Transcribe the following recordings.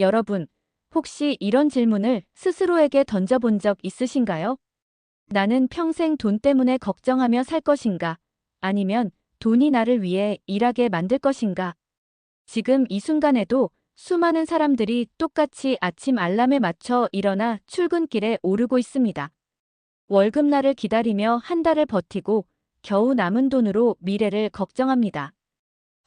여러분, 혹시 이런 질문을 스스로에게 던져본 적 있으신가요? 나는 평생 돈 때문에 걱정하며 살 것인가? 아니면 돈이 나를 위해 일하게 만들 것인가? 지금 이 순간에도 수많은 사람들이 똑같이 아침 알람에 맞춰 일어나 출근길에 오르고 있습니다. 월급날을 기다리며 한 달을 버티고 겨우 남은 돈으로 미래를 걱정합니다.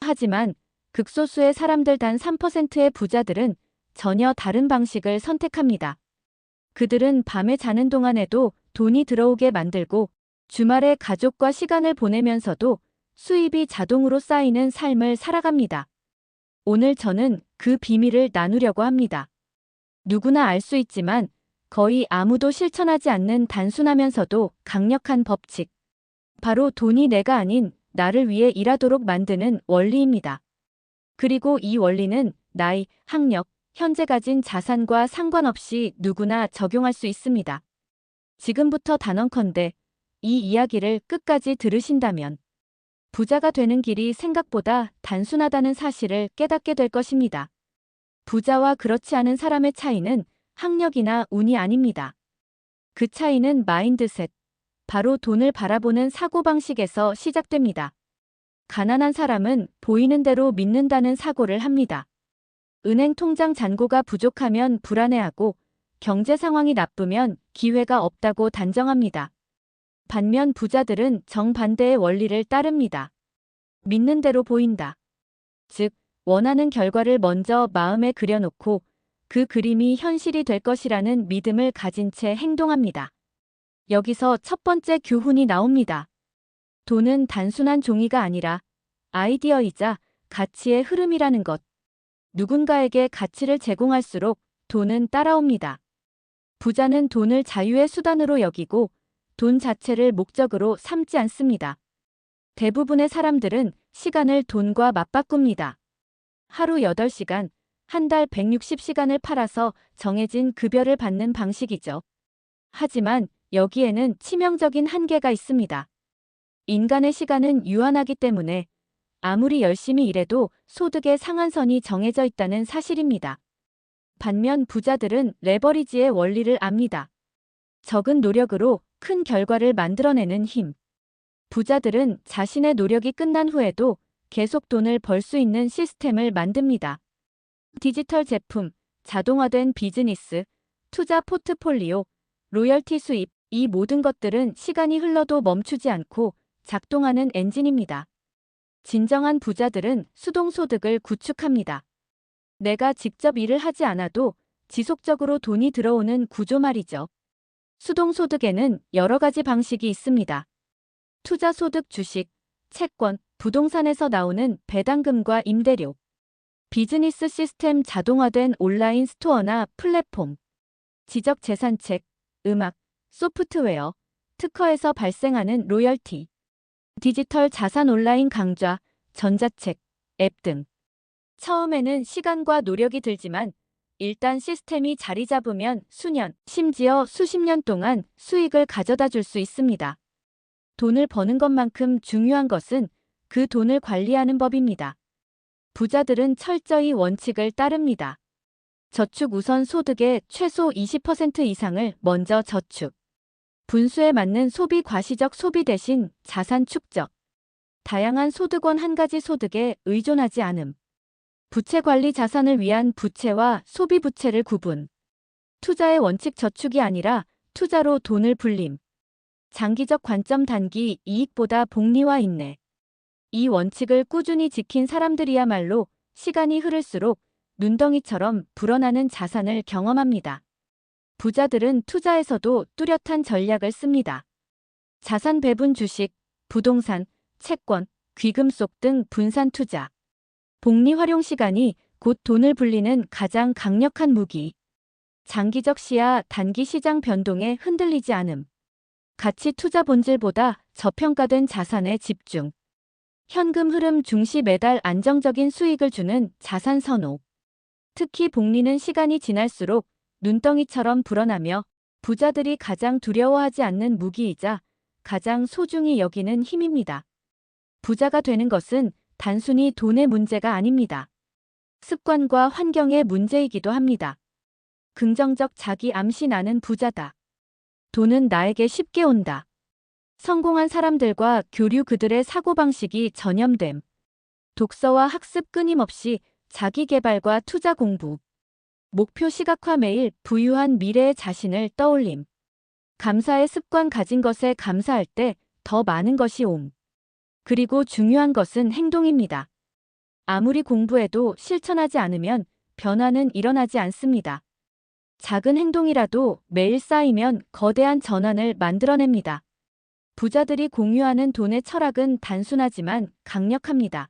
하지만 극소수의 사람들 단 3%의 부자들은 전혀 다른 방식을 선택합니다. 그들은 밤에 자는 동안에도 돈이 들어오게 만들고 주말에 가족과 시간을 보내면서도 수입이 자동으로 쌓이는 삶을 살아갑니다. 오늘 저는 그 비밀을 나누려고 합니다. 누구나 알 수 있지만 거의 아무도 실천하지 않는 단순하면서도 강력한 법칙. 바로 돈이 내가 아닌 나를 위해 일하도록 만드는 원리입니다. 그리고 이 원리는 나이, 학력, 현재 가진 자산과 상관없이 누구나 적용할 수 있습니다. 지금부터 단언컨대 이 이야기를 끝까지 들으신다면 부자가 되는 길이 생각보다 단순하다는 사실을 깨닫게 될 것입니다. 부자와 그렇지 않은 사람의 차이는 학력이나 운이 아닙니다. 그 차이는 마인드셋, 바로 돈을 바라보는 사고방식에서 시작됩니다. 가난한 사람은 보이는 대로 믿는다는 사고를 합니다. 은행 통장 잔고가 부족하면 불안해하고 경제 상황이 나쁘면 기회가 없다고 단정합니다. 반면 부자들은 정반대의 원리를 따릅니다. 믿는 대로 보인다. 즉, 원하는 결과를 먼저 마음에 그려놓고 그 그림이 현실이 될 것이라는 믿음을 가진 채 행동합니다. 여기서 첫 번째 교훈이 나옵니다. 돈은 단순한 종이가 아니라 아이디어이자 가치의 흐름이라는 것. 누군가에게 가치를 제공할수록 돈은 따라옵니다. 부자는 돈을 자유의 수단으로 여기고 돈 자체를 목적으로 삼지 않습니다. 대부분의 사람들은 시간을 돈과 맞바꿉니다. 하루 8시간, 한 달 160시간을 팔아서 정해진 급여를 받는 방식이죠. 하지만 여기에는 치명적인 한계가 있습니다. 인간의 시간은 유한하기 때문에 아무리 열심히 일해도 소득의 상한선이 정해져 있다는 사실입니다. 반면 부자들은 레버리지의 원리를 압니다. 적은 노력으로 큰 결과를 만들어내는 힘. 부자들은 자신의 노력이 끝난 후에도 계속 돈을 벌 수 있는 시스템을 만듭니다. 디지털 제품, 자동화된 비즈니스, 투자 포트폴리오, 로열티 수입, 이 모든 것들은 시간이 흘러도 멈추지 않고 작동하는 엔진입니다. 진정한 부자들은 수동소득을 구축합니다. 내가 직접 일을 하지 않아도 지속적으로 돈이 들어오는 구조 말이죠. 수동소득에는 여러 가지 방식이 있습니다. 투자소득 주식, 채권, 부동산에서 나오는 배당금과 임대료, 비즈니스 시스템 자동화된 온라인 스토어나 플랫폼, 지적재산책, 음악, 소프트웨어, 특허에서 발생하는 로열티, 디지털 자산 온라인 강좌, 전자책, 앱 등. 처음에는 시간과 노력이 들지만 일단 시스템이 자리 잡으면 수년, 심지어 수십 년 동안 수익을 가져다 줄 수 있습니다. 돈을 버는 것만큼 중요한 것은 그 돈을 관리하는 법입니다. 부자들은 철저히 원칙을 따릅니다. 저축 우선 소득의 최소 20% 이상을 먼저 저축. 분수에 맞는 소비 과시적 소비 대신 자산 축적. 다양한 소득원 한 가지 소득에 의존하지 않음. 부채 관리 자산을 위한 부채와 소비 부채를 구분. 투자의 원칙 저축이 아니라 투자로 돈을 불림. 장기적 관점 단기 이익보다 복리와 인내. 이 원칙을 꾸준히 지킨 사람들이야말로 시간이 흐를수록 눈덩이처럼 불어나는 자산을 경험합니다. 부자들은 투자에서도 뚜렷한 전략을 씁니다. 자산 배분 주식, 부동산, 채권, 귀금속 등 분산 투자. 복리 활용 시간이 곧 돈을 불리는 가장 강력한 무기. 장기적 시야 단기 시장 변동에 흔들리지 않음. 가치 투자 본질보다 저평가된 자산에 집중. 현금 흐름 중시 매달 안정적인 수익을 주는 자산 선호. 특히 복리는 시간이 지날수록 눈덩이처럼 불어나며 부자들이 가장 두려워하지 않는 무기이자 가장 소중히 여기는 힘입니다. 부자가 되는 것은 단순히 돈의 문제가 아닙니다. 습관과 환경의 문제이기도 합니다. 긍정적 자기 암시 나는 부자다. 돈은 나에게 쉽게 온다. 성공한 사람들과 교류 그들의 사고방식이 전염됨. 독서와 학습 끊임없이 자기 개발과 투자 공부. 목표 시각화 매일 부유한 미래의 자신을 떠올림. 감사의 습관 가진 것에 감사할 때 더 많은 것이 옴. 그리고 중요한 것은 행동입니다. 아무리 공부해도 실천하지 않으면 변화는 일어나지 않습니다. 작은 행동이라도 매일 쌓이면 거대한 전환을 만들어냅니다. 부자들이 공유하는 돈의 철학은 단순하지만 강력합니다.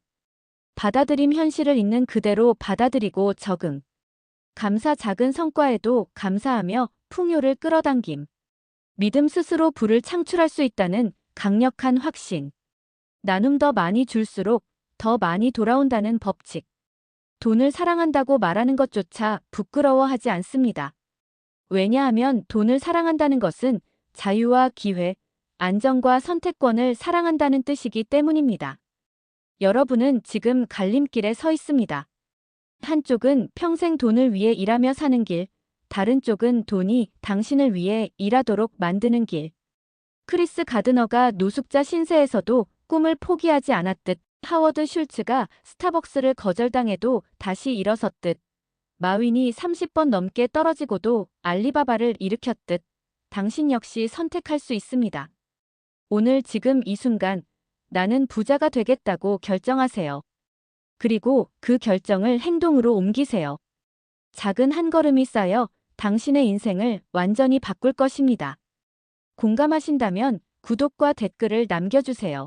받아들임 현실을 있는 그대로 받아들이고 적응. 감사 작은 성과에도 감사하며 풍요를 끌어당김. 믿음 스스로 부를 창출할 수 있다는 강력한 확신. 나눔 더 많이 줄수록 더 많이 돌아온다는 법칙. 돈을 사랑한다고 말하는 것조차 부끄러워하지 않습니다. 왜냐하면 돈을 사랑한다는 것은 자유와 기회, 안정과 선택권을 사랑한다는 뜻이기 때문입니다. 여러분은 지금 갈림길에 서 있습니다. 한쪽은 평생 돈을 위해 일하며 사는 길, 다른 쪽은 돈이 당신을 위해 일하도록 만드는 길. 크리스 가드너가 노숙자 신세에서도 꿈을 포기하지 않았듯 하워드 슐츠가 스타벅스를 거절당해도 다시 일어섰듯 마윈이 30번 넘게 떨어지고도 알리바바를 일으켰듯 당신 역시 선택할 수 있습니다. 오늘 지금 이 순간 나는 부자가 되겠다고 결정하세요. 그리고 그 결정을 행동으로 옮기세요. 작은 한 걸음이 쌓여 당신의 인생을 완전히 바꿀 것입니다. 공감하신다면 구독과 댓글을 남겨주세요.